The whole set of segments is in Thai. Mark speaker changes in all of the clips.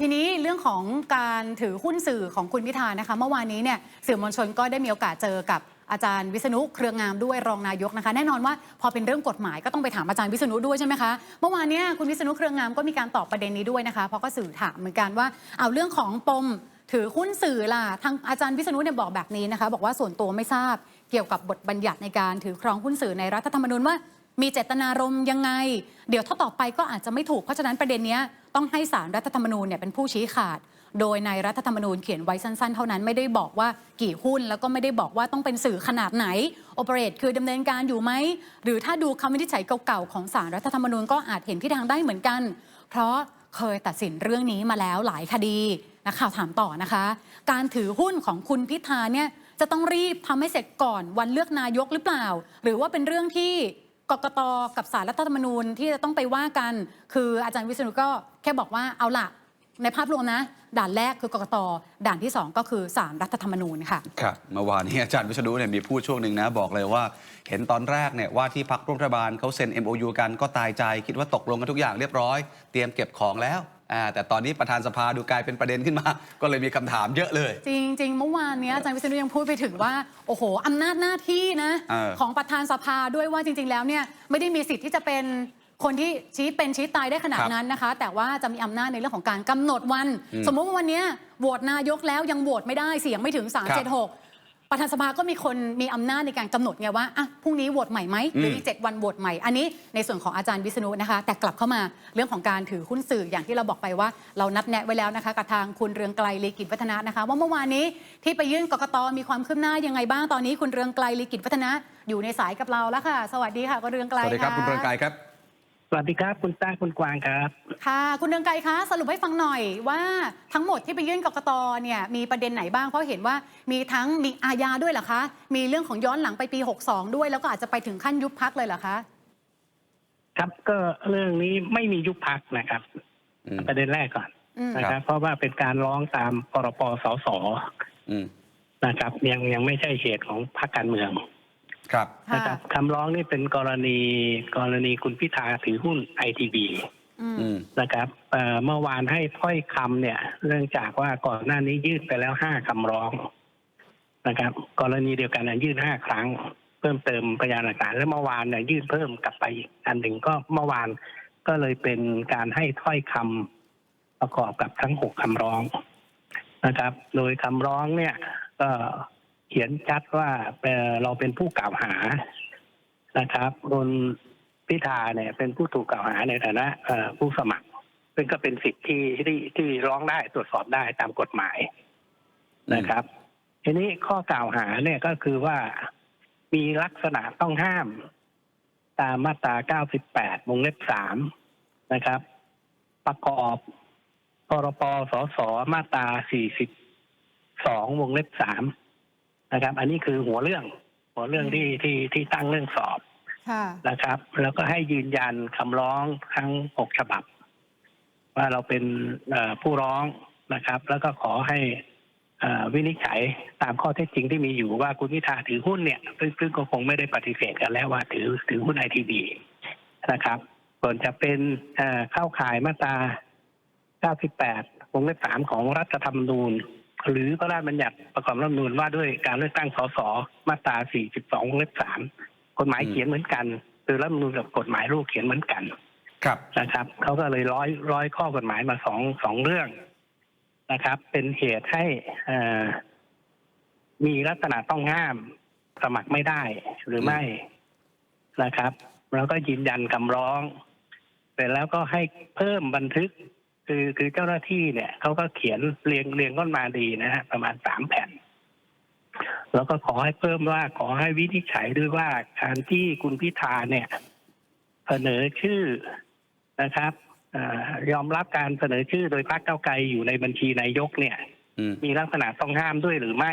Speaker 1: ทีนี้เรื่องของการถือหุ้นสื่อของคุณพิธานะคะเมื่อวานนี้เนี่ยสื่อมวลชนก็ได้มีโอกาสเจอกับอาจารย์วิษณุเครืองามด้วยรองนายกนะคะ แน่นอนว่าพอเป็นเรื่องกฎหมายก็ต้องไปถามอาจารย์วิษณุด้วยใช่ไหมคะเมื่อวานนี้คุณวิษณุเครืองามก็มีการตอบประเด็นนี้ด้วยนะคะเพราะก็สื่อถามเหมือนกันว่าเอาเรื่องของปมถือหุ้นสื่อล่ะทางอาจารย์วิษณุเนี่ยบอกแบบนี้นะคะ บอกว่าส่วนตัวไม่ทราบเกี่ยวกับบทบัญญัติในการถือครองหุ้นสื่อในรัฐธรรมนูญว่า มีเจตนารมณ์ยังไง เดี๋ยวถ้าต่อไปก็อาจจะไม่ถูก เพราะฉะนั้นประเด็นนี้ต้องให้สารรัฐธรรมนูญเนี่ยเป็นผู้ชี้ขาด โดยในรัฐธรรมนูญเขียนไว้สั้นๆ เท่านั้นไม่ได้บอกว่ากี่หุ้น แล้วก็ไม่ได้บอกว่าต้องเป็นสื่อขนาดไหนโอเปเรตคือดำเนินการอยู่ไหม หรือถ้าดูคำวินิจฉัยเก่าๆของสารรัฐธรรมนูญก็อาจเห็นที่ทางได้เหมือนกัน เพราะเคยตัดสินเรื่องนี้มาแล้วหลายคดีนักข่าวถามต่อนะคะ การถือหุ้นของคุณพิธาเนี่ยจะต้องรีบทำให้เสร็จก่อนวันเลือกนายกหรือเปล่า หรือว่าเป็นเรื่องที่ กกตกับสารรัฐธรรมนูญที่จะต้องไปว่ากัน คืออาจารย์วิษณุก็แค่บอกว่าเอาละในภาพรวมนะ ด่านแรกคือกกตด่านที่ 2 ก็คือสารรัฐธรรมนูญค่ะ
Speaker 2: ครับเมื่อวานนี้อาจารย์วิษณุเนี่ยมีพูดช่วงหนึ่งนะบอกเลยว่า เห็นตอนแรกเนี่ยว่าที่พักร่วมรัฐบาลเขาเซ็น MOU กันก็ตายใจ คิดว่าตกลงกันทุกอย่างเรียบร้อย เตรียมเก็บของแล้ว อ่าแต่ตอนนี้ประธานสภาดูกลายเป็นประเด็นขึ้นมา ก็เลยมีคำถามเยอะเลย
Speaker 1: จริงๆเมื่อวานเนี้ยอาจารย์วิษณุยังพูดไปถึงว่าโอ้โหอำนาจหน้าที่นะ
Speaker 2: เออ
Speaker 1: ของประธานสภาด้วยว่าจริง ๆ แล้วเนี่ยไม่ได้มีสิทธิ์ที่จะเป็นคนที่ชี้เป็นชี้ตายได้ขนาดนั้นนะคะ แต่ว่าจะมีอำนาจในเรื่องของการกำหนดวัน สมมุติว่าวันเนี้ยโหวตนายกแล้วยังโหวตไม่ได้เสียงไม่ถึง376 ประธานสภาก็มีคนมีอำนาจในการกำหนดไงว่าอะพรุ่งนี้โหวตใหม่ไหมหรืออีกเจ็ดวันโหวตใหม่ อันนี้ในส่วนของอาจารย์วิษณุนะคะ แต่กลับเข้ามาเรื่องของการถือหุ้นสื่ออย่างที่เราบอกไปว่า เรานัดแนะไว้แล้วนะคะกับทางคุณเรืองไกลลีกิจวัฒนะนะคะ ว่าเมื่อวานนี้ที่ไปยื่นกกตมีความคืบหน้ายังไงบ้างตอนนี้คุณเรืองไกลลีกิจวัฒนะอยู่ในสายกับเราแล้วค่ะ สวัสดีค่ะคุณเรืองไกล
Speaker 2: สวัสดีครับะคุณเรืองไกรครับ
Speaker 3: ส วัสดีครับ คุณต้าคุณกวางครับ
Speaker 1: ค่ะ คุณเรืองไกรคะสรุปให้ฟังหน่อยว่าทั้งหมดที่ไปยื่นกกตเนี่ยมีประเด็นไหนบ้างเพราะเห็นว่ามีทั้งมีอาญาด้วยเหรอคะ มีเรื่องของย้อนหลังไปปี 62 ด้วย แล้วก็อาจจะไปถึงขั้นยุบพักเลยเหรอคะ
Speaker 3: ครับก็เรื่องนี้ไม่มียุบพักนะครับ
Speaker 2: อืม
Speaker 3: ประเด็นแรกก่อน
Speaker 1: อืม
Speaker 3: นะค
Speaker 2: ครั
Speaker 3: รับ
Speaker 2: บ
Speaker 3: เพราะว่าเป็นการร้องตามพรปสส
Speaker 2: อืม
Speaker 3: นะครับ ยังยังไม่ใช่เหตุของพรรคการเมือง
Speaker 2: ครับ
Speaker 1: ค่ะ
Speaker 3: นะครับคำร้องนี่เป็นกรณีกรณีคุณพิธาถือหุ้นไอทีบี
Speaker 1: อืม
Speaker 2: อืม
Speaker 3: นะครับเอ่อเมื่อวานให้ถ้อยคำเนี่ยเนื่องจากว่าก่อนหน้านี้ยื่นไปแล้วห้าคำร้องนะครับ กรณีเดียวกันนะยื่นห้าครั้ง เพิ่มเติมพยานหลักฐานและเมื่อวานเนี่ยยื่นเพิ่มกลับไปอีกอันหนึ่งก็เมื่อวานก็เลยเป็นการให้ถ้อยคำประกอบกับทั้งหกคำร้องนะครับ โดยคำร้องเนี่ยก็เขียนชัดว่าเราเป็นผู้กล่าวหานะครับคุณพิธาเนี่ย เป็นผู้ถูกกล่าวหาในฐานะผู้สมัคร ซึ่งก็เป็นสิทธิ์ที่ที่ที่ร้องได้ตรวจสอบได้ตามกฎหมายนะครับ ทีนี้ข้อกล่าวหาเนี่ยก็คือว่ามีลักษณะต้องห้าม ตามมาตรา 98วงเล็บ3นะครับ ประกอบพรปสสมาตรา 42วงเล็บ3 นะครับ อันนี้คือหัวเรื่อง หัวเรื่องที่ที่ที่ตั้งเรื่องสอบ
Speaker 1: ค่ะ
Speaker 3: นะครับ แล้วก็ให้ยืนยันคำร้องทั้งหกฉบับ ว่าเราเป็นเอ่อผู้ร้องนะครับ แล้วก็ขอให้เอ่อวินิจฉัยตามข้อเท็จจริงที่มีอยู่ว่าคุณพิธาถือหุ้นเนี่ยซึ่งซึ่งก็คงไม่ได้ปฏิเสธกันแล้วว่าถือถือหุ้นไอทีบีนะครับ ส่วนจะเป็นเอ่อเข้าข่ายมาตรา 98 วงเล็บ 3 ของรัฐธรรมนูญ หรือพระราชบัญญัติประกอบรัฐธรรมนูญว่าด้วยการเลือกตั้งสสมาตรา 42วงเล็บ3กฎหมาย
Speaker 2: อืม
Speaker 3: เขียนเหมือนกัน คือรัฐธรรมนูญกับกฎหมายลูกเขียนเหมือนกัน
Speaker 2: ครับ
Speaker 3: นะครับเขาก็เลยร้อยร้อยข้อกฎหมายมาสองสองเรื่องนะครับ เป็นเหตุให้เอ่อมีลักษณะต้องห้ามสมัครไม่ได้หรือไม่นะครับ แล้วก็ยืนยันคำร้อง เสร็จแล้วก็ให้เพิ่มบันทึก คือคือเจ้าหน้าที่เนี่ยเขาก็เขียนเรียงเรียงก้นมาดีนะฮะประมาณสามแผ่น แล้วก็ขอให้เพิ่มว่าขอให้วินิจฉัยด้วยว่าการที่คุณพิธาเนี่ยเสนอชื่อนะครับเออยอมรับการเสนอชื่อโดยพรรคเก้าวไกลอยู่ในบัญชีนายกเนี่ย
Speaker 2: อืม
Speaker 3: มีลักษณะต้องห้ามด้วยหรือไม่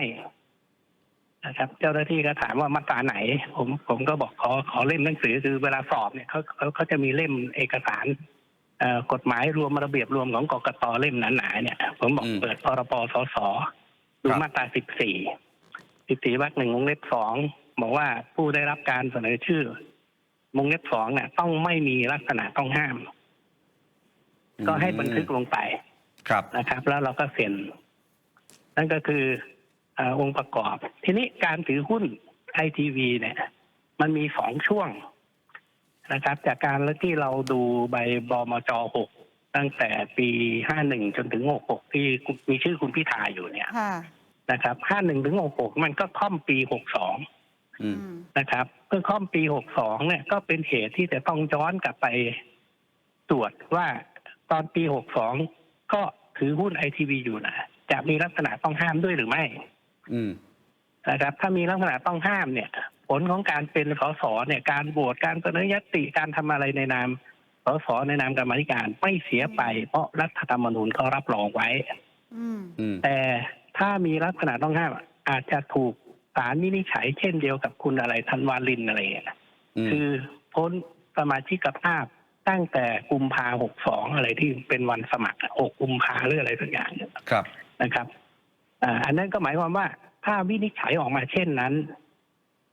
Speaker 3: นะครับ เจ้าหน้าที่ก็ถามว่ามาตราไหน ผมผมก็บอกขอขอเล่มหนังสือคือเวลาสอบเนี่ยเขาเขาเขาจะมีเล่มเอกสารเอ่อ กฎหมายรวมระเบียบรวมของกกตเล่มหนาๆเนี่ย ผมบอก
Speaker 2: อืม
Speaker 3: เปิดพรปสสดู
Speaker 2: ครับ
Speaker 3: มาตราสิบสี่สิบสี่วรรคหนึ่งวงเล็บสองบอกว่าผู้ได้รับการเสนอชื่อวงเล็บสองเนี่ย ต้องไม่มีลักษณะต้องห้าม ก็ให้บันทึกลงไป
Speaker 2: ครับ
Speaker 3: นะครับ แล้วเราก็เซ็น นั่นก็คืออาองค์ประกอบ ทีนี้การถือหุ้นไอทีวีเนี่ย มันมีสองช่วง นะครับ จากการที่เราดูใบบมจหกตั้งแต่ปีห้าหนึ่งจนถึงหกหกที่มีชื่อคุณพิธาอยู่เนี่ย
Speaker 1: ค่ะ
Speaker 3: นะครับห้าหนึ่งถึงหกหกมันก็ค่อมปีหกสอง
Speaker 2: อืม
Speaker 1: อืม
Speaker 3: นะครับเพื่อค่อมปีหกสองเนี่ยก็เป็นเหตุที่จะต้องย้อนกลับไปตรวจว่าตอนปีหกสองก็ถือหุ้นไอทีวีอยู่นะ จะมีลักษณะต้องห้ามด้วยหรือไม่
Speaker 2: อืม
Speaker 3: นะครับถ้ามีลักษณะต้องห้ามเนี่ย ผลของการเป็นสสเนี่ยการโหวตการเสนอยติการทำอะไรในนามสสในนามกรรมาธิการไม่เสียไป เพราะรัฐธรรมนูญเขารับรองไว้
Speaker 1: อืม
Speaker 2: อืม
Speaker 3: แต่ถ้ามีลักษณะต้องห้ามอาจจะถูกศาลวินิจฉัยเช่นเดียวกับคุณอะไรธันวาลินอะไรอย่างเงี้ย
Speaker 2: อืม
Speaker 3: คือพ้นสมาชิกภาพตั้งแต่กุมภาหกสองอะไรที่เป็นวันสมัครหกกุมภาหรืออะไรสักอย่างเนี่ย
Speaker 2: ครับ
Speaker 3: นะครับอ่าอันนั้นก็หมายความว่า ถ้าวินิจฉัยออกมาเช่นนั้น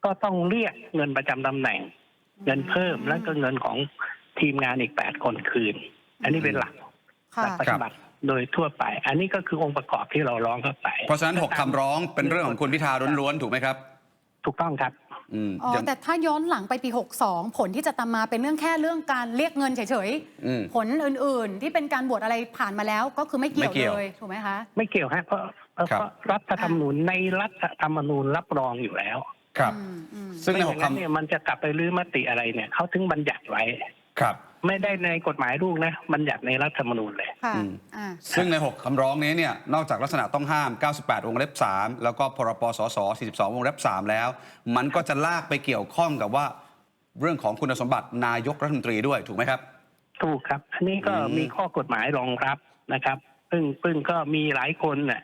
Speaker 3: ก็ต้องเรียกเงินประจำตำแหน่ง เงินเพิ่มแล้วก็เงินของทีมงานอีกแปดคนคืน อันนี้เป็นหลักห
Speaker 1: ค่ะ
Speaker 3: ลักปฏิบัติโดยทั่วไป อันนี้ก็คือองค์ประกอบที่เราร้องเข้าไป
Speaker 2: เพราะฉะนั้นหกคำร้องเป็นเรื่องของคุณพิธาล้วนๆถูกไหมครับ
Speaker 3: ถูกต้องครับ
Speaker 2: อืม
Speaker 1: อ๋อ
Speaker 2: อย่าง
Speaker 1: แต่ถ้าย้อนหลังไปปี 62 ผลที่จะตามมาเป็นเรื่องแค่เรื่องการเรียกเงินเฉย
Speaker 2: อืม
Speaker 1: ๆ ผลอื่นๆ ที่เป็นการบวชอะไรผ่านมาแล้วก็คือไม่เกี่ยว
Speaker 2: ไม่เกี่ยว
Speaker 1: เลย ถูกไหมคะ
Speaker 3: ไม่เกี่ยวฮะเพราะเพราะ
Speaker 2: ครับ
Speaker 3: เพราะรัฐธรรมนูญในรัฐธรรมนูญรับรองอยู่แล้ว
Speaker 2: ครับ
Speaker 1: อืมอืม
Speaker 2: ซึ่งใน
Speaker 3: ไม่อ
Speaker 2: ห
Speaker 3: ย่ากงนั้นเนี่ย
Speaker 2: คำ
Speaker 3: มันจะกลับไปรื้อมติอะไรเนี่ยเขาถึงบัญญัติไว้
Speaker 2: ครับ
Speaker 3: ไม่ได้ในกฎหมายลูกนะบัญญัติในรัฐธรรมนูญเลย
Speaker 1: ค่ะ
Speaker 2: อืม
Speaker 1: อ่า
Speaker 2: ซึ่งใน 6 คำร้องนี้เนี่ยนอกจากลักษณะต้องห้าม 98 วงเล็บ 3 แล้วก็พรปสส42 วงเล็บ 3 แล้ว มันก็จะลากไปเกี่ยวข้องกับว่า เรื่องของคุณสมบัตินายกรัฐมนตรีด้วยถูกไหมครับ
Speaker 3: ถูกครับ อันนี้ก็
Speaker 2: อืม
Speaker 3: มีข้อกฎหมายรองรับนะครับซึ่งซึ่งก็มีหลายคนน่ะ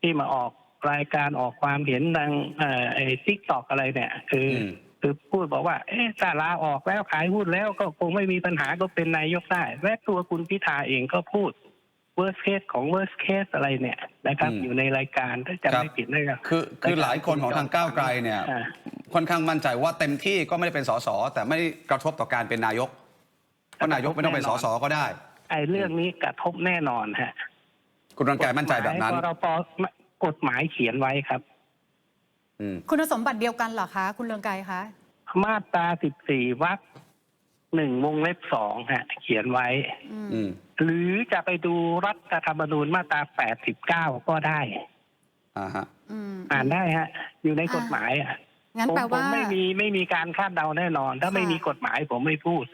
Speaker 3: ที่มาออกรายการออกความเห็นทางเอ่อไอ้ทิกตอกอะไรเนี่ย คืออ
Speaker 2: ม
Speaker 3: คือพูดบอกว่า เอ๊ะถ้าลาออกแล้วขายหุ้นแล้วก็คงไม่มีปัญหาก็เป็นนายกได้และตัวคุณพิธาเองก็พูด worst case ของ worst case อะไรเนี่ยนะครับ
Speaker 2: อืม
Speaker 3: อยู่ในรายการถ้าจำไม่ผิดนะครับ
Speaker 2: คือคือหลายคนของทางก้าวไกลเนี่ย
Speaker 3: อ่า
Speaker 2: ค่อนข้างมั่นใจว่าเต็มที่ก็ไม่ได้เป็นสสแต่ไม่ได้กระทบต่อการเป็นนายกเพราะนายกไม่ต้องเป็นสสก็ได้
Speaker 3: ไอ้เรื่องนี้กระทบแน่นอนฮะ
Speaker 2: คุณรังแกมั่นใจแบบนั้น
Speaker 3: กฎหมายพรบกฎหมายเขียนไว้ครับ
Speaker 2: อืม
Speaker 1: คุณสมบัติเดียวกันเหรอคะ คุณเรืองไกรคะ
Speaker 3: มาตราสิบสี่วรรคหนึ่งวงเล็บสองฮะ เขียนไว้
Speaker 1: อืม
Speaker 2: อืม
Speaker 3: หรือจะไปดูรัฐธรรมนูญมาตราแปดสิบเก้าก็ได้
Speaker 2: อ่าฮะ
Speaker 1: อืม
Speaker 3: อ่านได้ฮะ อยู่ในกฎหมายอะ
Speaker 1: งั้น
Speaker 3: ผม
Speaker 1: แปล
Speaker 3: ผม
Speaker 1: ว่า
Speaker 3: ไม่มีไม่มีการคาดเดาแน่นอน ถ้า
Speaker 1: ค่ะ
Speaker 3: ไม่มีกฎหมายผมไม่พูด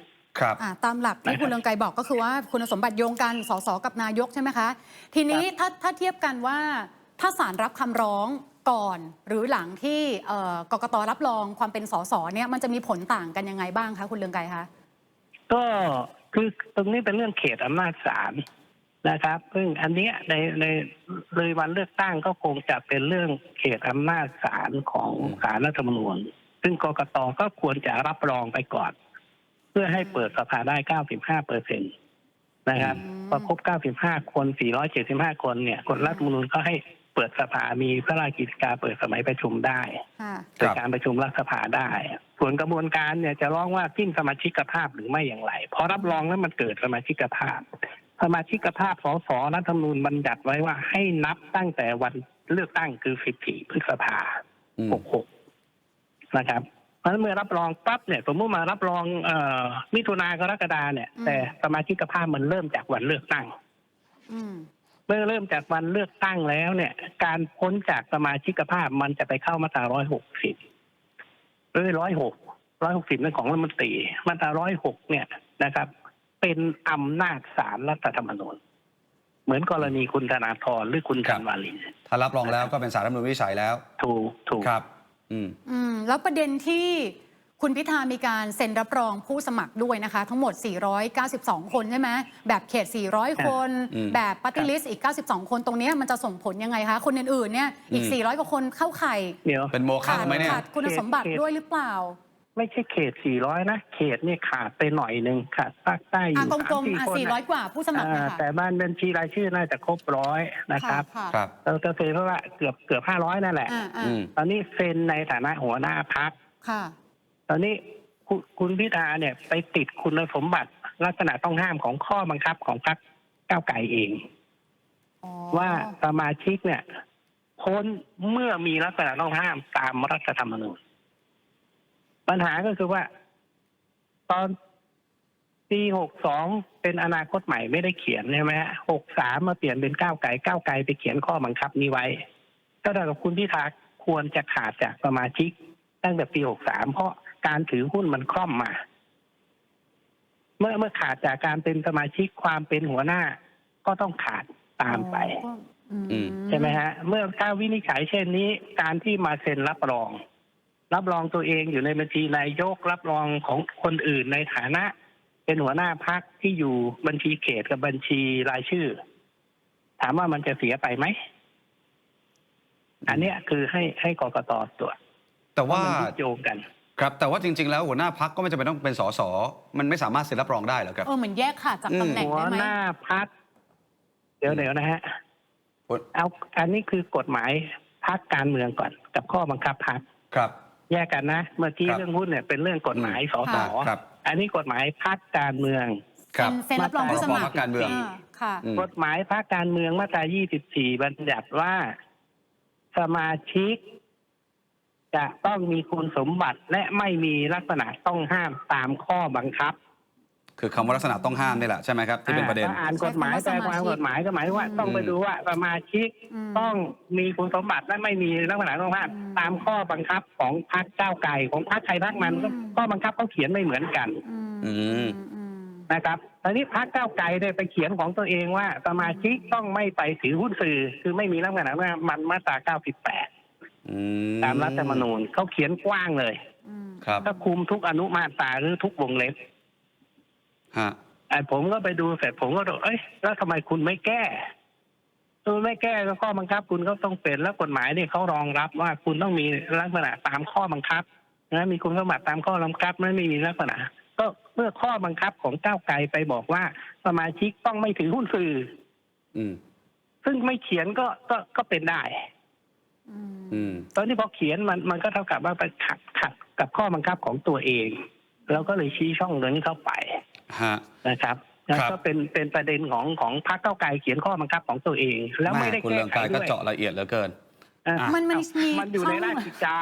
Speaker 2: ครับ
Speaker 1: อ่าตามหลักที่
Speaker 3: นะครับ
Speaker 1: คุณเรืองไกรบอกก็คือว่าคุณสมบัติโยงกันสสกับนายกใช่ไหมคะ ทีนี้ถ้าถ้าเทียบกันว่าถ้าศาลรับคำร้อง ก่อนหรือหลังที่เอ่อกกตรับรองความเป็นสสเนี่ยมันจะมีผลต่างกันยังไงบ้างคะคุณเรืองไกรคะ
Speaker 3: ก็คือตรงนี้เป็นเรื่องเขตอำนาจศาลนะครับ ซึ่งอันเนี้ยในในเลยวันเลือกตั้งก็คงจะเป็นเรื่องเขตอำนาจศาลของศาลรัฐธรรมนูญซึ่งกกตก็ควรจะรับรองไปก่อน เพื่อให้เปิดสภาได้ 95เปอร์เซ็นตนะครับ
Speaker 1: อืม
Speaker 3: พอครบ 95 คน 475 คนเนี่ยกฎรัฐธรรมนูญก็ให้ เปิดสภา มีพระราชกิจการเปิดสมัยประชุมได้
Speaker 1: ค่ะ
Speaker 3: เกิดการประชุมรัฐสภาได้ ส่วนกระบวนการเนี่ยจะร้องว่าสิ้นสมาชิกภาพหรือไม่อย่างไรพอรับรองแล้วมันเกิดสมาชิกภาพ สมาชิกภาพสสรัฐธรรมนูญบัญญัติไว้ว่าให้นับตั้งแต่วันเลือกตั้งคือ 14 พฤษภา
Speaker 2: อืม
Speaker 3: 66 นะครับ เพราะฉะนั้นเมื่อรับรองปั๊บเนี่ยสมมติมารับรองเอ่อมิถุนากรกฎาเนี่ย
Speaker 1: อืม
Speaker 3: แต่สมาชิกภาพมันเริ่มจากวันเลือกตั้ง
Speaker 1: อืม
Speaker 3: เมื่อเริ่มจากวันเลือกตั้งแล้วเนี่ย การพ้นจากสมาชิกภาพมันจะไปเข้ามาตราร้อยหกสิบเอ้ยร้อยหกร้อยหกสิบนั่นของรัฐมนตรีมาตราร้อยหกเนี่ยนะครับ เป็นอำนาจศาลรัฐธรรมนูญเหมือนกรณีคุณธนาธรหรือคุณ
Speaker 2: ครั
Speaker 3: ธั
Speaker 2: บ
Speaker 3: นวาลิน
Speaker 2: ถ้ารับรองแล้วก็เป็นสารรัฐธรรมนูญวินิจฉัยแล้ว
Speaker 3: ถูกถูก
Speaker 2: ครับ อืม
Speaker 1: อืม แล้วประเด็นที่ คุณพิธามีการเซ็นรับรองผู้สมัครด้วยนะคะ ทั้งหมด 492 คนใช่ไหมแบบเขต 400 คน
Speaker 2: อืม
Speaker 1: แบบปฏิลิสต์อีก 92 คนตรงเนี้ยมันจะส่งผลยังไงคะ คนอื่นๆเนี่ยอีก
Speaker 2: อืม
Speaker 1: 400 กว่าคนเข้าไข่
Speaker 3: เดี๋ยว
Speaker 2: เป็นโมฆะ
Speaker 1: ขาด
Speaker 2: ไหมเนี่ย
Speaker 1: ขาดคุณสมบัติ
Speaker 3: เขต
Speaker 1: ด้วยหรือเปล่า
Speaker 3: ไม่ใช่เขตสี่ร้อยนะ เขตเนี่ยขาดไปหน่อยหนึ่งขาดภาคใต้อ
Speaker 1: อะ
Speaker 3: ยู่
Speaker 1: กล
Speaker 3: สาม
Speaker 1: ม
Speaker 3: สี่
Speaker 1: ๆอะ
Speaker 3: คนนะ
Speaker 1: 400 กว่าผู้สมัคร
Speaker 3: อ่า
Speaker 1: นะคะ
Speaker 3: แต่บ้านบัญชีรายชื่อน่าจะครบร้อยนะครับ
Speaker 1: ค่ะ
Speaker 2: ครับ
Speaker 3: เราจะเซ็นเพราะว่าเกือบเกือบห้าร้อยนั่นแหละ
Speaker 1: อ่าอ่า
Speaker 2: อืม
Speaker 3: ตอนนี้เซ็นในฐานะหัวหน้าพัก
Speaker 1: ค่ะ
Speaker 3: ตอนนี้คุณคุณพิธาเนี่ยไปติดคุณสมบัติลักษณะต้องห้ามของข้อบังคับของพรรคก้าวไก่เอง
Speaker 1: อ๋อ
Speaker 3: ว่าสมาชิกเนี่ยพ้นเมื่อมีลักษณะต้องห้ามตามรัฐธรรมนูญปัญหาก็คือว่า ตอนปีหกสองเป็นอนาคตใหม่ไม่ได้เขียนใช่ไหมฮะหกสามมาเปลี่ยนเป็นก้าวไกลก้าวไกลไปเขียนข้อบังคับนี้ไว้ก็เท่ากับคุณพิธาควรจะขาดจากสมาชิกตั้งแต่ปีหกสามเพราะ การถือหุ้นมันคล่อมมา เมื่อเมื่อขาดจากการเป็นสมาชิกความเป็นหัวหน้า ก็ต้องขาดตามไป
Speaker 1: อ๋ออื
Speaker 2: อืม
Speaker 3: ใช่ไหมฮะ เมื่อถ้าวินิจฉัยเช่นนี้ การที่มาเซ็นรับรอง รับรองตัวเองอยู่ในบัญชีนายกรับรองของคนอื่นในฐานะ เป็นหัวหน้าพักที่อยู่บัญชีเขตกับบัญชีรายชื่อ ถามว่ามันจะเสียไปไหมอันเนี้ยคือให้ให้กกตตรวจ
Speaker 2: แต่ว่า
Speaker 3: เพระมันยึดโยงกัน
Speaker 2: ครับแต่ว่าจริง ๆ แล้วหัวหน้าพักก็ไม่จำเป็นต้องเป็นสสมันไม่สามารถเซ็นรับรองได้เหรอครับ
Speaker 1: เออเหมือนแยกขาดจาก
Speaker 2: อืม
Speaker 1: ตำแหน่ง
Speaker 3: หัว
Speaker 1: ได้ไหม
Speaker 3: หน้าพักเดี๋ยวเดี๋ยวนะฮะ
Speaker 2: หัว
Speaker 3: เอาอันนี้คือกฎหมายพักการเมืองก่อน กับข้อบังคับพัก
Speaker 2: ครับ
Speaker 3: แยกกันนะ เมื่อกี้
Speaker 2: ครับ
Speaker 3: เรื่องหุ้นเนี่ยเป็นเรื่องกฎหมายสส
Speaker 2: อ่าครับ
Speaker 3: อันนี้กฎหมายพักการเมือง
Speaker 2: ครับ
Speaker 1: เซ็นรับรองผู้สมัค
Speaker 2: พ
Speaker 1: ร
Speaker 2: รบการเมืองา
Speaker 1: ค่ะ
Speaker 2: อืม
Speaker 3: กฎหมายพักการเมืองมาตรา 24 บัญญัติว่า สมาชิก จะต้องมีคุณสมบัติและไม่มีลักษณะต้องห้ามตามข้อบังคับ
Speaker 2: คือคำว่าลักษณะต้องห้ามนี่แหละใช่ไหมครับที่เป็นประเด็น
Speaker 3: อ่าถ้าอ่านกฎหมาย
Speaker 1: ใช้
Speaker 3: แต่
Speaker 1: คำว่า
Speaker 3: ความ
Speaker 1: สมาชิก
Speaker 3: กฎหมายก็หมายว่า ต้องไป
Speaker 2: อืม
Speaker 3: ดูว่าสมาชิก
Speaker 1: ม
Speaker 3: ต้องมีคุณสมบัติและไม่มีลักษณะต้องห้าม
Speaker 1: อืม
Speaker 3: ตามข้อบังคับของพรรคก้าวไกลของพรรคไทยพรรคมันก็
Speaker 1: อืม
Speaker 3: ข้อบังคับเขาเขียนไม่เหมือนกัน
Speaker 1: อืม
Speaker 2: อืม
Speaker 1: อืม
Speaker 3: นะครับตอนนี้พรรคก้าวไกลเนี่ยไปเขียนของตัวเองว่า สมาชิกต้องไม่ไปถือหุ้นสื่อ คือไม่มีลักษณะว่ามันมาตรา 98
Speaker 2: อื
Speaker 3: ตามรัฐธรรมนูญเขาเขียนกว้างเลย
Speaker 1: อืม
Speaker 2: ครับ
Speaker 3: ถ้าคุมทุกอนุมาตราหรือทุกวงเล็บ
Speaker 2: ฮะ
Speaker 3: ไอ้ผมก็ไปดูเสร็จผมก็ดูเอ้ยแล้วทำไมคุณไม่แก้คุณไม่แก้ก็ข้อบังคับ คุณก็ต้องเป็นแล้วกฎหมายเนี่ยเขารองรับว่าคุณต้องมีลักษณะตามข้อบังคับนะมีคุณสมบัติตามข้อบังคับไม่มีลักษณะ ก็เมื่อข้อบังคับของก้าวไกลไปบอกว่า สมาชิกต้องไม่ถือหุ้นสื่อ
Speaker 2: อืม
Speaker 3: ซึ่งไม่เขียนก็ก็ก็เป็นได้
Speaker 1: อืม
Speaker 2: อืม
Speaker 3: ตอนนี้พอเขียนมันมันก็เท่ากับว่าไปขัดขัดกับข้อบังคับของตัวเองเราก็เลยชี้ช่องตรงนี้เข้าไป
Speaker 2: ฮะ
Speaker 3: นะครับแล้ว
Speaker 2: ครับ
Speaker 3: ก็เป็นเป็นประเด็นของของพรรคเก้าวไกลเขียนข้อบังคับของตัวเอง แล้วไม่ได้
Speaker 2: คุณ
Speaker 3: แก้
Speaker 2: เรือง
Speaker 3: ไข
Speaker 2: ไกรก็
Speaker 3: ด้วย
Speaker 2: เจาะละเอียดเหลือเกิน
Speaker 3: อะ
Speaker 2: อะ
Speaker 1: มันมันมี
Speaker 3: มันอยู่ในราชกิจจา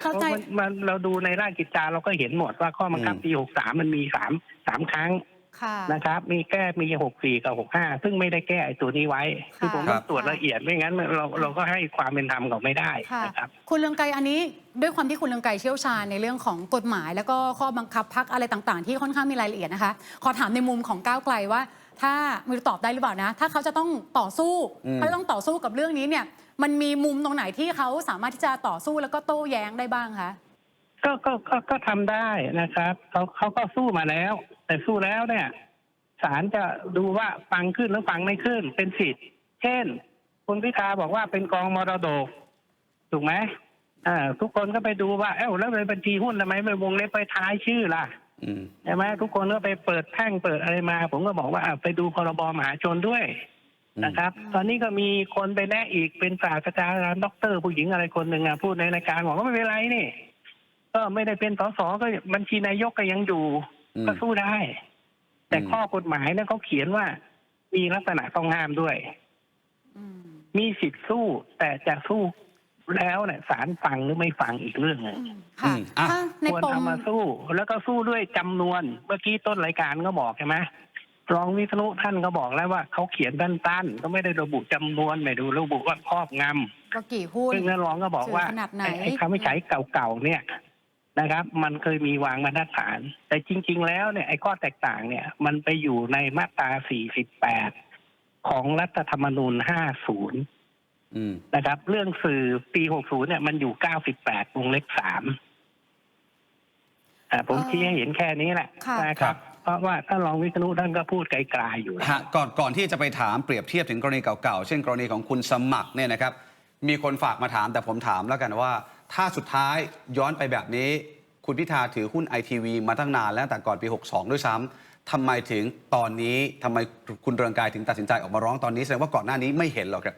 Speaker 1: เข้าใจ
Speaker 3: มันมันเราดูในราชกิจจาเราก็เห็นหมดว่าข้อบังคับ
Speaker 2: อืม
Speaker 3: ปีหกสามมันมีสามสามครั้ง
Speaker 1: ค่ะ
Speaker 3: นะครับ มีแก้มีหกสี่กับหกห้าซึ่งไม่ได้แก้ไอ้ตัวนี้ไว้ คือผม
Speaker 2: ครั
Speaker 3: ต้อบงตรวจละเอียดไม่งั้นเราเราก็ให้ความเป็นธรรมเขาไม่ได้
Speaker 1: ค่ะ
Speaker 3: นะครับ
Speaker 1: คุณเลืองไกรอันนี้ด้วยความที่คุณเลืองไกรเชี่ยวชาญในเรื่องของกฎหมาย แล้วก็ข้อบังคับพักอะไรต่าง ๆ ที่ค่อนข้างมีรายละเอียดนะคะ ขอถามในมุมของก้าวไกลว่า ถ้าไม่รู้ตอบได้หรือเปล่านะ ถ้าเขาจะต้องต่อสู้
Speaker 2: อืม
Speaker 1: เขาจะต้องต่อสู้กับเรื่องนี้เนี่ย มันมีมุมตรงไหนที่เขาสามารถที่จะต่อสู้แล้วก็โต้แย้งได้บ้างคะ
Speaker 3: ก็ก็ก็ก็ทำได้นะครับเขาเขาก็สู้มาแล้ว แต่สู้แล้วเนี่ยศาลจะดูว่าฟังขึ้นหรือฟังไม่ขึ้น เป็นสิทธิ์ เช่น คุณพิธาบอกว่าเป็นกองมรดก ถูกไหมอ่าทุกคนก็ไปดูว่า เอ้าแล้วในบัญชีหุ้นทำไมไม่วงเล็บไปท้ายชื่อล่ะ
Speaker 2: อืม
Speaker 3: ใช่ไหมทุกคนก็ไปเปิดแท่งเปิดอะไรมา ผมก็บอกว่าอะไปดูพรบมหาชนด้วย
Speaker 2: อืม
Speaker 3: นะครับ ตอนนี้ก็มีคนไปแนะอีกเป็นศาสตราจารย์ด็อกเตอร์ผู้หญิงอะไรคนหนึ่งอะพูดในรายการบอกว่าไม่เป็นไรนี่ ก็ไม่ได้เป็นสสก็บัญชีนายกก็ยังอยู่
Speaker 2: อืม
Speaker 3: ก็สู้ได้ แต่
Speaker 2: อืม
Speaker 3: ข้อกฎหมายเนี่ยเขาเขียนว่า มีลักษณะต้องห้ามด้วย
Speaker 1: อืม
Speaker 3: มีสิทธิ์สู้ แต่จะสู้แล้วเนี่ยศาลฟังหรือไม่ฟังอีกเรื่องหนึ่ง
Speaker 1: อืมค่ะ
Speaker 2: อืมอะ
Speaker 1: ถ้าใน
Speaker 3: ควร
Speaker 1: ปม
Speaker 3: เอามาสู้ แล้วก็สู้ด้วยจำนวน เมื่อกี้ต้นรายการก็บอกใช่ไหมรองวิษณุท่านก็บอกแล้วว่าเขาเขียนตั้นๆก็ไม่ได้ระบุจำนวนไม่ดูระบุว่าครอบงำ
Speaker 1: ก็กี่หุ้น
Speaker 3: ซึ่งนักร้องก็บอกว่า
Speaker 1: สื่อขนาดไหน
Speaker 3: ไอ้ไอ้คำวิจัยเก่าๆเนี่ย นะครับ มันเคยมีวางมาตรฐาน แต่จริง ๆ แล้วเนี่ยไอ้ข้อแตกต่างเนี่ย มันไปอยู่ในมาตรา 48 ของรัฐธรรมนูญ 50
Speaker 2: อืม
Speaker 3: นะครับ เรื่องสื่อปี 60 เนี่ย มันอยู่ 98 วงเล็บ3อ่าผม
Speaker 1: เอ่อ
Speaker 3: ชี้ให้เห็นแค่นี้แหละ
Speaker 1: ค่ะ
Speaker 3: นะค
Speaker 2: ครั
Speaker 3: รับบเพราะว่าถ้ารองวิษณุท่านก็พูดไกลๆอยู่แล้ว
Speaker 2: ฮะก่อนก่อนที่จะไปถามเปรียบเทียบถึงกรณีเก่าๆ เช่นกรณีของคุณสมัครเนี่ยนะครับ มีคนฝากมาถามแต่ผมถามแล้วกันว่า ถ้าสุดท้ายย้อนไปแบบนี้ คุณพิธาถือหุ้นไอทีวีมาตั้งนานแล้วแต่ก่อนปี 62 ด้วยซ้ำทำไมถึงตอนนี้ทำไมคุณเรืองกายถึงตัดสินใจออกมาร้องตอนนี้แสดงว่าก่อนหน้านี้ไม่เห็นหรอกครับ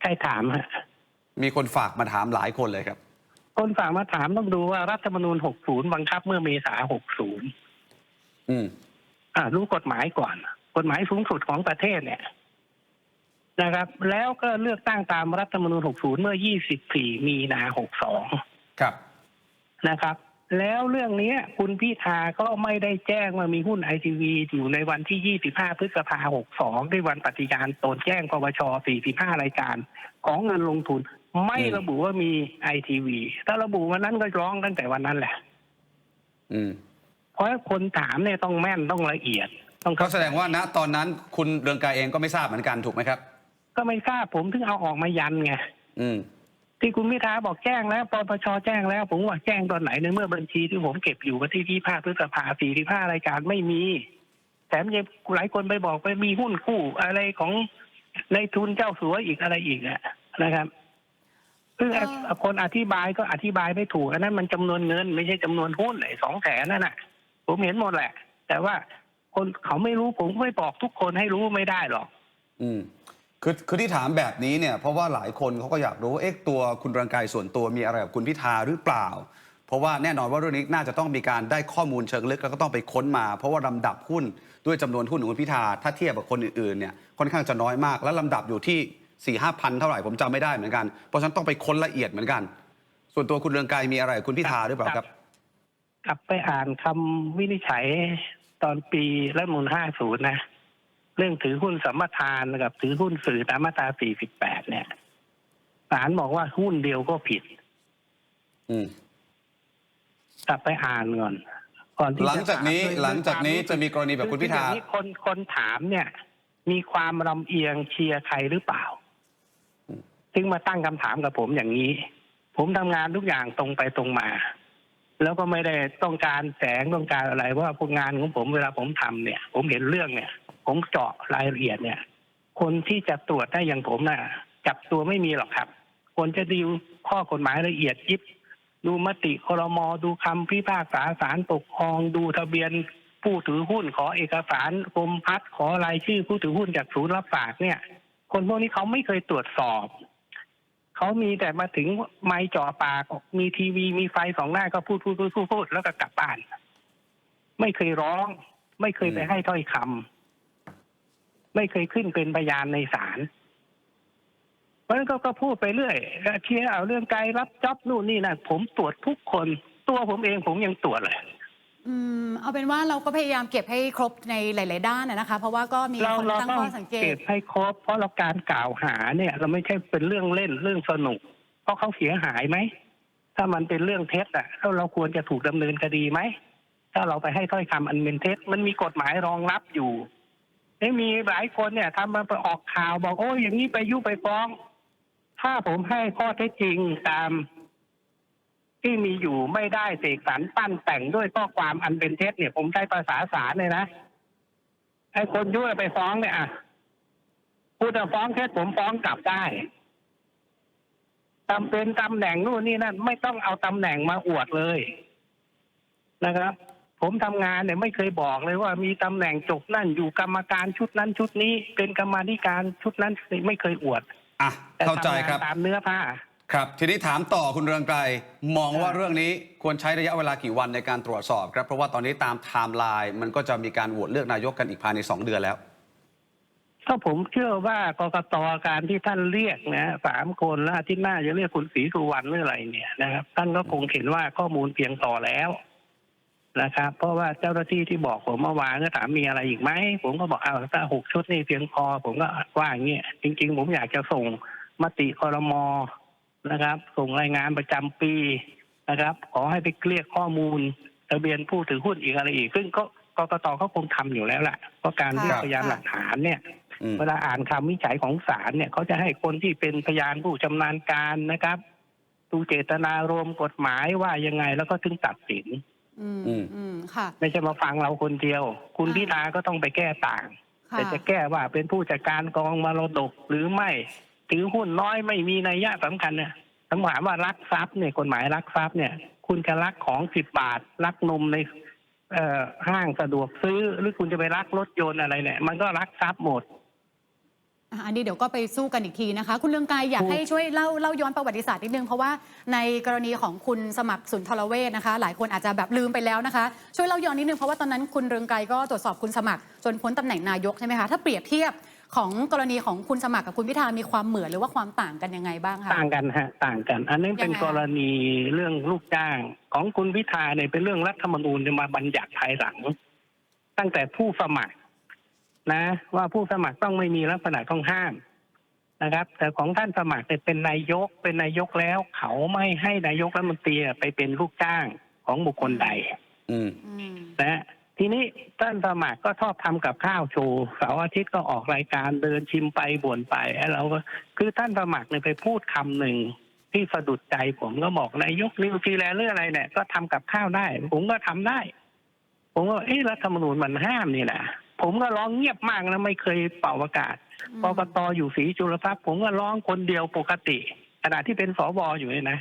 Speaker 3: ใครถามฮะ
Speaker 2: มีคนฝากมาถามหลายคนเลยครับ
Speaker 3: คนฝากมาถามต้องดูว่ารัฐธรรมนูญ 60 บังคับเมื่อเมษา 60
Speaker 2: อืม
Speaker 3: อ่ารู้กฎหมายก่อน กฎหมายสูงสุดของประเทศเนี่ย นะครับ แล้วก็เลือกตั้งตามรัฐธรรมนูญ 60 เมื่อ 24 มีนา62
Speaker 2: ครับ
Speaker 3: นะครับ แล้วเรื่องเนี้ยคุณพิธาก็ไม่ได้แจ้งว่ามีหุ้นไอทีวีอยู่ในวันที่ 25 พฤษภา 62 ด้วยวันปฏิญาณตนแจ้งปปช45 รายการของเงินลงทุน ไม่
Speaker 2: อืม
Speaker 3: ระบุว่ามีไอทีวีถ้าระบุวันนั้นก็ร้องตั้งแต่วันนั้นแหละ
Speaker 2: อืม
Speaker 3: เพราะคนถามเนี่ยต้องแม่นต้องละเอียด ต้อง
Speaker 2: ก็แสดงว่าณตอนนั้นคุณเรืองไกรเองก็ไม่ทราบเหมือนกันถูกไหมครับ
Speaker 3: ก็ไม่ทราบผมถึงเอาออกมายันไง
Speaker 2: อืม
Speaker 3: ที่คุณพิธาบอกแจ้งแล้วปปชแจ้งแล้ว ผมว่าแจ้งตอนไหนในเมื่อบัญชีที่ผมเก็บอยู่วันที่ที่ผ้าพฤษภาสี่ที่ผ้ารายการไม่มี แถมยังหลายคนไปบอกไปมีหุ้นคู่อะไรของในทุนเจ้าสัวอีกอะไรอีกอะนะครับซึ่ง
Speaker 1: เอ่อ
Speaker 3: คนอธิบายก็อธิบายไม่ถูกอันนั้นมันจำนวนเงิน ไม่ใช่จำนวนหุ้นไอ้สองแสนนั่นน่ะ ผมเห็นหมดแหละ แต่ว่าคนเขาไม่รู้ผมก็ไม่บอกทุกคนให้รู้ไม่ได้หรอก
Speaker 2: อืม คือคือที่ถามแบบนี้เนี่ยเพราะว่าหลายคนเขาก็อยากรู้ว่าเอ๊ะตัวคุณรืองไกรส่วนตัวมีอะไรกับคุณพิธาหรือเปล่า เพราะว่าแน่นอนว่าเรื่องนี้น่าจะต้องมีการได้ข้อมูลเชิงลึกแล้วก็ต้องไปค้นมา เพราะว่าลำดับหุ้นด้วยจำนวนหุ้นของคุณพิธาถ้าเทียบกับคนอื่นๆเนี่ยค่อนข้างจะน้อยมาก และลำดับอยู่ที่4ี่ห้าพันเท่าไหร่ผมจำไม่ได้เหมือนกันเพราะฉะนั้นต้องไปค้นละเอียดเหมือนกัน ส่วนตัวคุณเรืองไกรมีอะไรกับคุณพิธาหรือเปล่าครับ
Speaker 3: กลับไปอ่านคำวินิจฉัยตอนปีรัฐธรรมนูล50นะ เรื่องถือหุ้นสัมปทานกับถือหุ้นสื่อตามมาตรา 48 เนี่ยศาลบอกว่าหุ้นเดียวก็ผิด
Speaker 2: อืม
Speaker 3: กลับไปอ่านก่อน ก่อนที่
Speaker 2: หลังจากนี้
Speaker 3: ถม
Speaker 2: หลังจากนี้จะมีกรณีแบบคุณพิธา
Speaker 3: ออย่างนี้คนคนถามเนี่ย มีความลำเอียงเชียร์ใครหรือเปล่าจึงมาตั้งคำถามกับผมอย่างนี้ ผมทำงานทุกอย่างตรงไปตรงมา แล้วก็ไม่ได้ต้องการแสงต้องการอะไรเพราะว่าพวกงานของผมเวลาผมทำเนี่ย ผมเห็นเรื่องเนี่ย ผมเจาะรายละเอียดเนี่ย คนที่จะตรวจได้อย่างผมน่ะ จับตัวไม่มีหรอกครับ คนจะดูข้อกฎหมายละเอียดยิบ ดูมติครมอดูคำพิพากษาศาลปกครอง ดูทะเบียนผู้ถือหุ้นขอเอกสารกรมพัฒขอรายชื่อผู้ถือหุ้นจากศูนย์รับฝากเนี่ย คนพวกนี้เขาไม่เคยตรวจสอบ เขามีแต่มาถึงไม้จ่อปากมีทีวีมีไฟสองหน้าก็พูดพูดพูดพูดพูดแล้วก็กลับบ้าน ไม่เคยร้อง ไม่เคยไปให้ถ้อยคำ ไม่เคยขึ้นเป็นพยานในศาลเพราะฉะนั้นก็ก็พูดไปเรื่อยเชียร์เอาเรื่องไกลรับจ็อบนู่นนี่นั่นผมตรวจทุกคน ตัวผมเองผมยังตรวจเลย
Speaker 1: อืมเอาเป็นว่าเราก็พยายามเก็บให้ครบในหลาย ๆ ด้านนะนะคะ เพราะว่าก็มี
Speaker 3: เรา
Speaker 1: คน
Speaker 3: เรา
Speaker 1: ตั้ง
Speaker 3: ต้อง
Speaker 1: ข้อสังเก
Speaker 3: เก็
Speaker 1: ต
Speaker 3: บให้ครบเพราะเราการกล่าวหาเนี่ย เราไม่ใช่เป็นเรื่องเล่นเรื่องสนุก เพราะเขาเสียหายไหมถ้ามันเป็นเรื่องเท็จอะถ้าเราควรจะถูกดำเนินคดีไหมถ้าเราไปให้ถ้อยคำอันเป็นเท็จมันมีกฎหมายรองรับอยู่ไม่มีหลายคนเนี่ยทำมาไปออกข่าวบอกโอ้ยอย่างนี้ไปยุไปฟ้อง ถ้าผมให้ข้อเท็จจริงตาม ที่มีอยู่ไม่ได้เสกสรรปั้นแต่งด้วยข้อความอันเป็นเท็จเนี่ย ผมใช้ภาษาศาลเลยนะไอ้คนยั่ไปฟ้องเนี่ยอะพูดจะฟ้องเท็จผมฟ้องกลับได้ตำเป็นตำแหน่งนู่นนี่นั่น ไม่ต้องเอาตำแหน่งมาอวดเลยนะครับ ผมทำงานเนี่ยไม่เคยบอกเลยว่ามีตำแหน่งจบนั่นอยู่กรรมการชุดนั้นชุดนี้เป็นกรรมาธิการชุดนั้นไม่เคยอวด
Speaker 2: อะ
Speaker 3: แต่
Speaker 2: เข้าใจ
Speaker 3: ทำงาน
Speaker 2: ครับ
Speaker 3: ตามเนื้อผ้า
Speaker 2: ครับ ทีนี้ถามต่อคุณเรืองไกรมองว่าเรื่องนี้ควรใช้ระยะเวลากี่วันในการตรวจสอบครับ เพราะว่าตอนนี้ตามไทม์ไลน์มันก็จะมีการโหวตเลือกนายกกันอีกภายใน 2 เดือนแล้ว
Speaker 3: ก็ผมเชื่อว่ากกตการที่ท่านเรียกนะสามคนแล้วอาทิตย์หน้าจะเรียกคุณศรีสุวรรณหรืออะไรเนี่ยนะครับ ท่านก็คงเห็นว่าข้อมูลเพียงต่อแล้ว นะครับ เพราะว่าเจ้าหน้าที่ที่บอกผมเมื่อวานก็ถามมีอะไรอีกไหมผมก็บอกเอาถ้าหกชุดนี่เพียงพอ ผมก็ว่าอย่างเงี้ยจริง ๆ ผมอยากจะส่งมติคอรมอนะครับ ส่งรายงานประจำปีนะครับ ขอให้ไปเกลี้ยข้อมูลทะเบียนผู้ถือหุ้นอีกอะไรอีก ซึ่งก็กกตเขาคงทำอยู่แล้วแหละเพราะการเรียก
Speaker 1: ครับ
Speaker 3: พยานหลักฐานเนี่ย
Speaker 2: อืม
Speaker 3: เวลาอ่านคำวิจัยของศาลเนี่ยเขาจะให้คนที่เป็นพยานผู้ชำนาญการนะครับ ดูเจตนารมณ์กฎหมายว่ายังไงแล้วก็ถึงตัดสิน
Speaker 1: อืม
Speaker 2: อืม
Speaker 1: อืมค่ะ
Speaker 3: ไม่ใช่มาฟังเราคนเดียว คุณ
Speaker 1: อ่า
Speaker 3: พิธาก็ต้องไปแก้ต่าง
Speaker 1: ค่ะ
Speaker 3: แต่จะแก้ว่าเป็นผู้จัดการกองมรดกหรือไม่ ถือหุ้นน้อยไม่มีนัยยะสำคัญเนี่ยคำถามว่ารักทรัพย์เนี่ยกฎหมายรักทรัพย์เนี่ย คุณจะรักของสิบบาท รักนมในเอ่อห้างสะดวกซื้อหรือคุณจะไปรักรถยนต์อะไรเนี่ย มันก็รักทรัพย์หมด
Speaker 1: อะ อันนี้เดี๋ยวก็ไปสู้กันอีกทีนะคะ คุณเรืองไกรอยากให้ช่วยเล่าเล่าย้อนประวัติศาสตร์นิดนึง เพราะว่าในกรณีของคุณสมัครสุนทรเวชนะคะ หลายคนอาจจะแบบลืมไปแล้วนะคะ ช่วยเล่าย้อนนิดนึงเพราะว่าตอนนั้นคุณเรืองไกรก็ตรวจสอบคุณสมัคร จนพ้นตำแหน่งนายกใช่ไหมคะถ้าเปรียบเทียบของกรณีของคุณสมัครกับคุณพิธามีความเหมือนหรือว่าความต่างกันยังไงบ้างคะ
Speaker 3: ต่างกันฮะต่างกัน อันนี้เป็น
Speaker 1: ยังไง
Speaker 3: กรณีเรื่องลูกจ้าง ของคุณพิธาเนี่ยเป็นเรื่องรัฐธรรมนูญจะมาบัญญัติภายหลัง ตั้งแต่ผู้สมัคร นะ ว่าผู้สมัครต้องไม่มีลักษณะต้องห้ามนะครับ แต่ของท่านสมัครเนี่ยเป็นนายกเป็นนายกแล้ว เขาไม่ให้นายกรัฐมนตรีไปเป็นลูกจ้างของบุคคลใด
Speaker 2: อืม
Speaker 1: อืม
Speaker 3: นะฮะทีนี้ท่านสมัครก็ชอบทำกับข้าวโชว์เสาร์อาทิตย์ก็ออกรายการเดินชิมไปบ่นไปไอ้เราก็คือท่านสมัครเนี่ยไปพูดคำหนึ่งที่สะดุดใจผมก็บอกนายกนิวซีแลนด์หรืออะไรเนี่ยก็ทำกับข้าวได้ ผมก็ทำได้ ผมก็เอ๊ะรัฐธรรมนูญมันห้ามนี่นะ ผมก็ร้องเงียบมากนะไม่เคยเป่าประกาศกกตอยู่ศรีจุลทรัพย์ผมก็ร้องคนเดียวปกติ ขณะที่เป็นสวอยู่เนี่ยนะ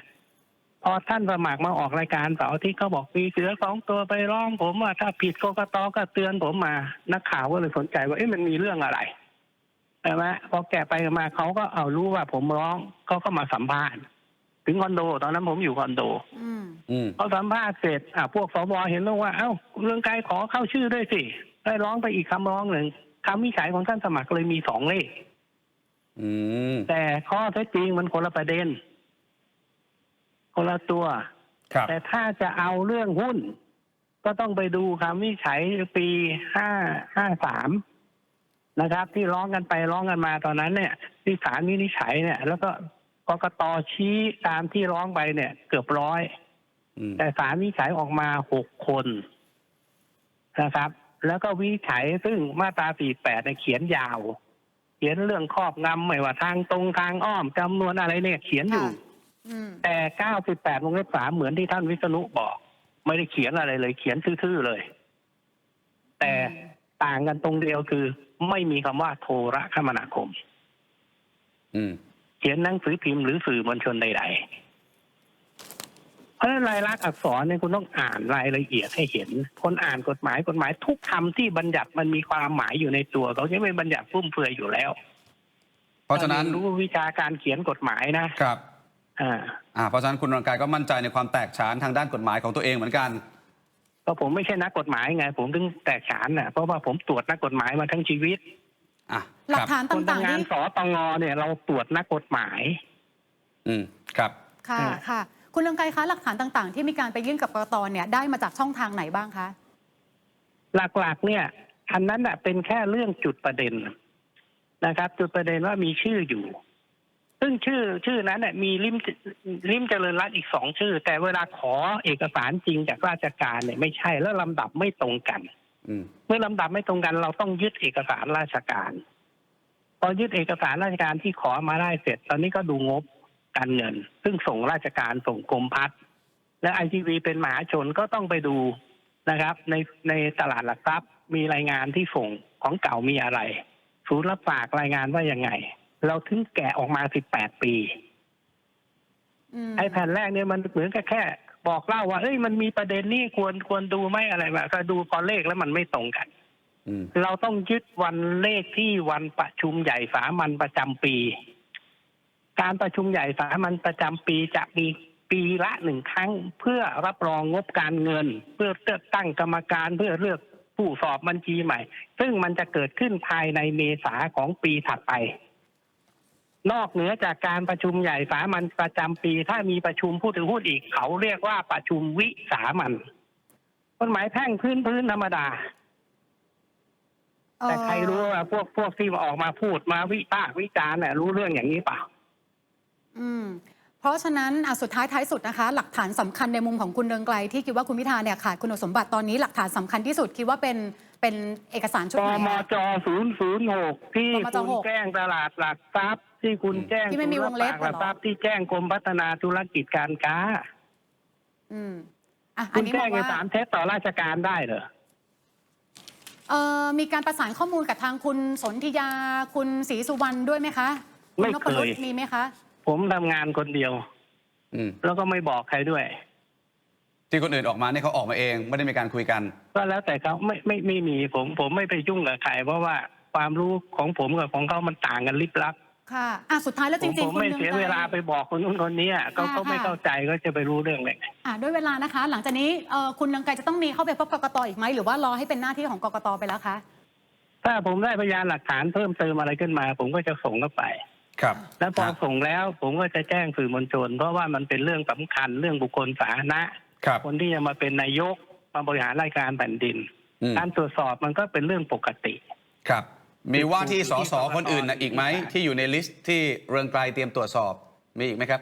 Speaker 3: พอท่านสมัครมาออกรายการเสาร์อาที่เขาบอกมีเสือสองตัวไปร้อง ผมว่าถ้าผิดกกตก็เตือนผมมานักข่าวก็เลยสนใจว่าเอ๊ะมันมีเรื่องอะไรใช่ไหมพอแกะไปมาเขาก็เอารู้ว่าผมร้องเขาก็มาสัมภาษณ์ถึงคอนโดตอนนั้นผมอยู่คอนโด
Speaker 1: อืม
Speaker 2: อืม
Speaker 3: เขาสัมภาษณ์เสร็จอะพวกสวเห็นแล้วว่า เอ้าเรื่องไกลขอเข้าชื่อด้วยสิ ได้ร้องไปอีกคำร้องหนึ่งคำวิจัยของท่านสมัครเลยมีสองเลข
Speaker 2: อืม
Speaker 3: แต่ข้อเท็จจริงมันคนละประเด็น คนละตัว
Speaker 2: ครับ
Speaker 3: แต่ถ้าจะเอาเรื่องหุ้น ก็ต้องไปดูคำวิจัยปีห้าห้าสามนะครับ ที่ร้องกันไปร้องกันมาตอนนั้นเนี่ยที่ศาลวินิจฉัยเนี่ย แล้วก็กกตชี้ตามที่ร้องไปเนี่ย เกือบร้อย
Speaker 2: อืม
Speaker 3: แต่ศาลวินิจฉัยออกมาหกคนนะครับ แล้วก็วินิจฉัยซึ่งมาตรา 48เนี่ยเขียนยาว เขียนเรื่องครอบงำไม่ว่าทางตรงทางอ้อมจำนวนอะไรเนี่ยเขียนอยู่
Speaker 1: ค่ะอืม
Speaker 3: แต่ 98วงเล็บสามเหมือนที่ท่านวิษณุบอก ไม่ได้เขียนอะไรเลย เขียนทื่อๆเลย แต่ต่างกันตรงเดียวคือ ไม่มีคำว่าโทรคมนาคม
Speaker 2: อืม
Speaker 3: เขียนหนังสือพิมพ์หรือสื่อมวลชนใดๆ เพราะฉะนั้นลายลักษณ์อักษรเนี่ยคุณต้องอ่านรายละเอียดให้เห็น คนอ่านกฎหมายกฎหมายทุกคำที่บัญญัติมันมีความหมายอยู่ในตัวเขาจะไม่บัญญัติฟุ่มเฟือยอยู่แล้ว
Speaker 2: เพราะฉะนั้น
Speaker 3: รู้วิชาการเขียนกฎหมายนะครับอ่า
Speaker 2: อ่าเพราะฉะนั้นคุณรองกายก็มั่นใจในความแตกฉานทางด้านกฎหมายของตัวเองเหมือนกัน
Speaker 3: ก็ผมไม่ใช่นักกฎหมายไง ผมถึงแตกฉานน่ะเพราะว่าผมตรวจนักกฎหมายมาทั้งชีวิต
Speaker 2: อะ
Speaker 1: หลั
Speaker 2: ค
Speaker 1: ก
Speaker 2: รับ
Speaker 1: ฐาน
Speaker 3: คน
Speaker 1: ต่าง
Speaker 3: ทำ
Speaker 1: ๆ
Speaker 3: งาน
Speaker 1: ที่
Speaker 3: สตงเนี่ยเราตรวจนักกฎหมาย
Speaker 2: อืมครับ
Speaker 1: ค่ะ
Speaker 3: อ่า
Speaker 1: ค่ะ คุณเรืองไกรคะหลักฐานต่างๆ ที่มีการไปยื่นกับกรกตเนี่ยได้มาจากช่องทางไหนบ้างคะ
Speaker 3: หลักๆ เนี่ย อันนั้นน่ะเป็นแค่เรื่องจุดประเด็นนะครับ จุดประเด็นว่ามีชื่ออยู่ ซึ่งชื่อชื่อนั้นเนี่ยมีริมริมเจริญรัตน์อีกสองชื่อ แต่เวลาขอเอกสารจริงจากราชการเนี่ยไม่ใช่แล้วลำดับไม่ตรงกัน
Speaker 2: อืม
Speaker 3: เมื่อลำดับไม่ตรงกันเราต้องยึดเอกสารราชการ พอยึดเอกสารราชการที่ขอมาได้เสร็จ ตอนนี้ก็ดูงบ การเงิน ซึ่งส่งราชการส่งกรมพัฒน์และไอทีวีเป็นมหาชนก็ต้องไปดูนะครับ ในในตลาดหลักทรัพย์มีรายงานที่ส่งของเก่ามีอะไรศูนย์รับฝากรายงานว่ายังไง เราถึงแกะออกมา18ปี
Speaker 1: อืม
Speaker 3: ไอแผ่นแรกเนี่ยมันเหมือนกับแค่ บอกเล่าว่าเอ้ยมันมีประเด็นนี้ควรควรดูไหมอะไรแบบก็ดูพอเลขแล้วมันไม่ตรงกัน
Speaker 2: อืม
Speaker 3: เราต้องยึดวันเลขที่วันประชุมใหญ่สามัญประจำปี การประชุมใหญ่สามัญประจำปีจะมีปีละหนึ่งครั้ง เพื่อรับรองงบการเงิน เพื่อเลือกตั้งกรรมการเพื่อเลือกผู้สอบบัญชีใหม่ ซึ่งมันจะเกิดขึ้นภายในเมษาของปีถัดไป นอกเหนือจากการประชุมใหญ่สามัญประจำปี ถ้ามีประชุมผู้ถือหุ้นอีก เขาเรียกว่าประชุมวิสามัญกฎหมายแพ่งพื้นพื้นธรรมดาแต่ใครรู้ว่าพวกพวกที่ออกมาพูดมาวิพากษ์วิจารณ์เนี่ยรู้เรื่องอย่างนี้เปล่า
Speaker 1: อืมเพราะฉะนั้นอะสุดท้ายท้ายสุดนะคะ หลักฐานสำคัญในมุมของคุณเรืองไกรที่คิดว่าคุณพิธาเนี่ยขาดคุณสมบัติตอนนี้หลักฐานสำคัญที่สุดคิดว่าเป็นเป็นเอกสารชุด
Speaker 3: ป
Speaker 1: ไหน
Speaker 3: ม
Speaker 1: คะ
Speaker 3: จศูนย์ศูนย์หกที่
Speaker 1: ปมจ
Speaker 3: คุณ
Speaker 1: หก
Speaker 3: แจ้งตลาดหลักทรัพย์ ที่คุณแจ้ง
Speaker 1: ที่ไม่มีวงเล็บ
Speaker 3: ศูนย์รับฝากหลัก
Speaker 1: เหรอ
Speaker 3: ทรัพย์ที่แจ้งกรมพัฒนาธุรกิจการค้า
Speaker 1: อืมอะอั
Speaker 3: คุ
Speaker 1: น
Speaker 3: ณ
Speaker 1: นี้บ
Speaker 3: แจ้
Speaker 1: องก
Speaker 3: เอก
Speaker 1: ว่า
Speaker 3: สารเท็จต่อราชการได้เหรอ
Speaker 1: เอ่อมีการประสานข้อมูลกับทางคุณสนธิยา คุณศรีสุวรรณด้วยไหมคะณ
Speaker 3: ไม่
Speaker 1: นพ
Speaker 3: เค
Speaker 1: รุ
Speaker 3: ย
Speaker 1: ษมีไหมคะ
Speaker 3: ผมทำงานคนเดียว
Speaker 2: อืม
Speaker 3: แล้วก็ไม่บอกใครด้วย
Speaker 2: ที่คนอื่นออกมาเนี่ยเขาออกมาเอง ไม่ได้มีการคุยกัน
Speaker 3: ก็แล้วแต่เขาไม่ไม่ไม่มีผม ผมไม่ไปยุ่งกับใครเพราะว่าความรู้ของผมกับของเขามันต่างกันลิบลับ
Speaker 1: ค่ะอะสุดท้ายแล้ว
Speaker 3: ผ
Speaker 1: จ
Speaker 3: ม
Speaker 1: ริง
Speaker 3: ผ
Speaker 1: ๆ
Speaker 3: ม
Speaker 1: คุณ
Speaker 3: ไม่
Speaker 1: เรือง
Speaker 3: เสีย
Speaker 1: ไกร
Speaker 3: เวลาไปบอกคนนู้นคนนี้อะเขา
Speaker 1: ค่ะ
Speaker 3: เขาไม่
Speaker 1: ค่ะ
Speaker 3: เข้าใจก็จะไปรู้เรื่องเลย
Speaker 1: อะด้วยเวลานะคะ หลังจากนี้เอ่อคุณเรืองไกรจะต้องมีเข้าไปพบกกตอีกไหมหรือว่ารอให้เป็นหน้าที่ของกกตไปแล้วคะ
Speaker 3: ถ้าผมได้พยานหลักฐานเพิ่มเติมอะไรขึ้นมา ผมก็จะส่งเข้าไป
Speaker 2: ครับ
Speaker 3: แล้วพอ
Speaker 2: ครับ
Speaker 3: ส่งแล้วผมก็จะแจ้งสื่อมวลชน เพราะว่ามันเป็นเรื่องสำคัญเรื่องบุคคลสาธารณะ
Speaker 2: ครับ
Speaker 3: คนที่จะมาเป็นนายกมาบริหารรายการแผ่นดิน
Speaker 2: อืม
Speaker 3: การตรวจสอบมันก็เป็นเรื่องปกติ
Speaker 2: ครับ มีว่าที่ส
Speaker 3: ที่
Speaker 2: ส
Speaker 3: กกต
Speaker 2: คนอื่นนะอีกไหม
Speaker 3: ที่
Speaker 2: ที่อยู่ในลิสต์ที่เรืองไกลเตรียมตรวจสอบมีอีกไหมครับ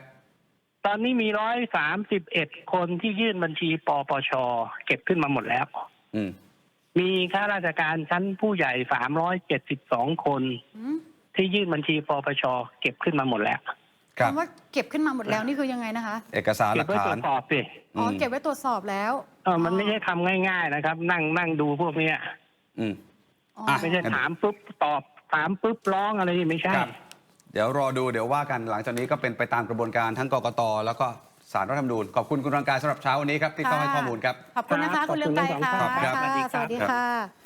Speaker 3: ตอนนี้มีร้อยสามสิบเอ็ดคนที่ยื่นบัญชีปปชเก็บขึ้นมาหมดแล้ว
Speaker 2: อืม
Speaker 3: มีข้าราชการชั้นผู้ใหญ่สามร้อยเจ็ดสิบสองคน
Speaker 1: อืม
Speaker 3: ที่ยื่นบัญชีปปชเก็บขึ้นมาหมดแล้ว
Speaker 2: ครับ
Speaker 1: คำว่าเก็บขึ้นมาหมดแล้วนี่คือยังไงนะคะ
Speaker 2: เอกสารห
Speaker 3: เก็
Speaker 2: ลั
Speaker 3: บ
Speaker 2: ก
Speaker 3: ไว้ตร
Speaker 2: ฐา
Speaker 3: วน จสอบสิ
Speaker 1: อ๋ออ
Speaker 2: ม
Speaker 1: เก็บไว้ตรวจสอบแล้ว
Speaker 3: เออมันไม่ใช่ทำง่าย ๆนะครับ นั่งนั่งดูพวกเนี้ย
Speaker 2: อืม
Speaker 1: อ๋อ
Speaker 2: อะ
Speaker 3: ไม่ใช่ถามปุ๊บตอบถามปุ๊บร้องอะไรนี่ไม่ใช่
Speaker 2: ครับ เดี๋ยวรอดูเดี๋ยวว่ากันหลังจากนี้ก็เป็นไปตามกระบวนการทั้งกกตแล้วก็สารรัฐธรรมนูญขอบคุณคุณรังกายสำหรับเช้าวันนี้ครับที่เข้าให้ข้อมูลครับ
Speaker 1: ขอบคุณนะคะ
Speaker 3: ครับ
Speaker 1: คุณเลืองไกร
Speaker 3: ขอบคุณทั้งสอง
Speaker 1: ค่ะ
Speaker 3: ท่านครับ
Speaker 1: ค่ะ
Speaker 3: สวัสดี
Speaker 1: ส
Speaker 3: ครับ
Speaker 1: วัสดีค่ะ